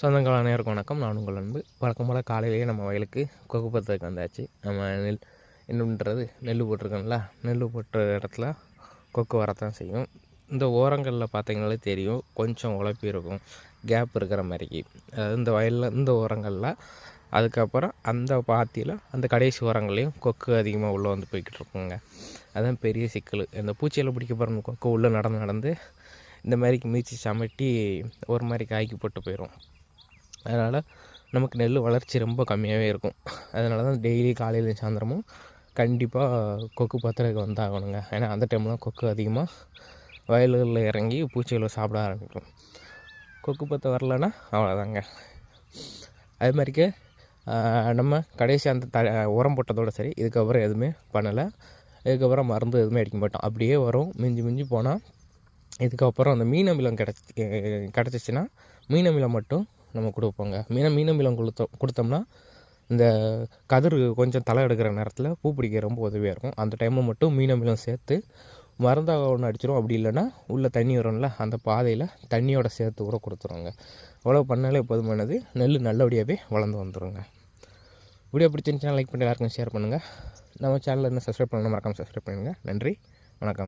சொந்தங்கள் அனைவருக்கும் வணக்கம். நான் உங்கள் அன்பு. வழக்கம் போல் காலையிலேயே நம்ம வயலுக்கு கொக்கு பத்துக்கு வந்தாச்சு. நம்ம நெல் என்னன்றது நெல் போட்டிருக்கோம்ல நெல் போட்ட இடத்துல கொக்கு வரத்தான் செய்யும். இந்த ஓரங்களில் பார்த்தீங்கனாலே தெரியும் கொஞ்சம் உழைப்பி இருக்கும் கேப் இருக்கிற மாதிரிக்கு. அதாவது இந்த வயலில் இந்த ஓரங்களில் அதுக்கப்புறம் அந்த பாத்தியில் அந்த கடைசி ஓரங்களையும் கொக்கு அதிகமாக உள்ளே வந்து போய்கிட்டு இருக்குங்க. அதுதான் பெரிய சிக்கல். இந்த பூச்சியில் பிடிக்க போகிற கொக்கு உள்ளே நடந்து நடந்து இந்த மாதிரிக்கு மீச்சி சமட்டி ஒரு மாதிரி காய்க்கு போட்டு போயிடும் அதனால் நமக்கு நெல் வளர்ச்சி ரொம்ப கம்மியாகவே இருக்கும். அதனால தான் டெய்லி காலையில் சாயந்தரமும் கண்டிப்பாக கொக்கு பத்திரக்கு வந்தாகணுங்க. ஏன்னா அந்த டைம்லாம் கொக்கு அதிகமாக வயல்களில் இறங்கி பூச்சிகளை சாப்பிட ஆரம்பிக்கும். கொக்கு பற்ற வரலன்னா அவ்வளோதாங்க அது மாதிரிக்கு நம்ம கடைசி அந்த த உரம் போட்டதோடு சரி இதுக்கப்புறம் எதுவுமே பண்ணலை. இதுக்கப்புறம் மருந்து எதுவுமே அடிக்க மாட்டோம். அப்படியே வரும். மிஞ்சி மிஞ்சி போனால் இதுக்கப்புறம் அந்த மீன் அமிலம் கிடச்சி கிடச்சிச்சின்னா மீன் அமிலம் மட்டும் நம்ம கொடுப்போங்க. மீன மீன மீளம் கொடுத்தோம் கொடுத்தோம்னா இந்த கதிர் கொஞ்சம் தலை எடுக்கிற நேரத்தில் பூ பிடிக்க ரொம்ப உதவியாக இருக்கும். அந்த டைமில் மட்டும் மீன மீளம் சேர்த்து மருந்தாக ஒன்று அடிச்சிடும் அப்படி இல்லைன்னா உள்ளே தண்ணி வரும்ல அந்த பாதையில் தண்ணியோட சேர்த்து கூட கொடுத்துருவாங்க. அவ்வளோ பண்ணாலே போதுமானது. நெல் நல்லபடியாகவே வளர்ந்து வந்துடுங்க வீடியோ பிடிச்சிருந்துச்சுன்னா லைக் பண்ணி எல்லாருக்கும் ஷேர் பண்ணுங்கள் நம்ம சேனலில் என்ன சப்ஸ்கிரைப் பண்ணணும் மறக்காமல் சப்ஸ்கிரைப் பண்ணுங்கள் நன்றி. வணக்கம்.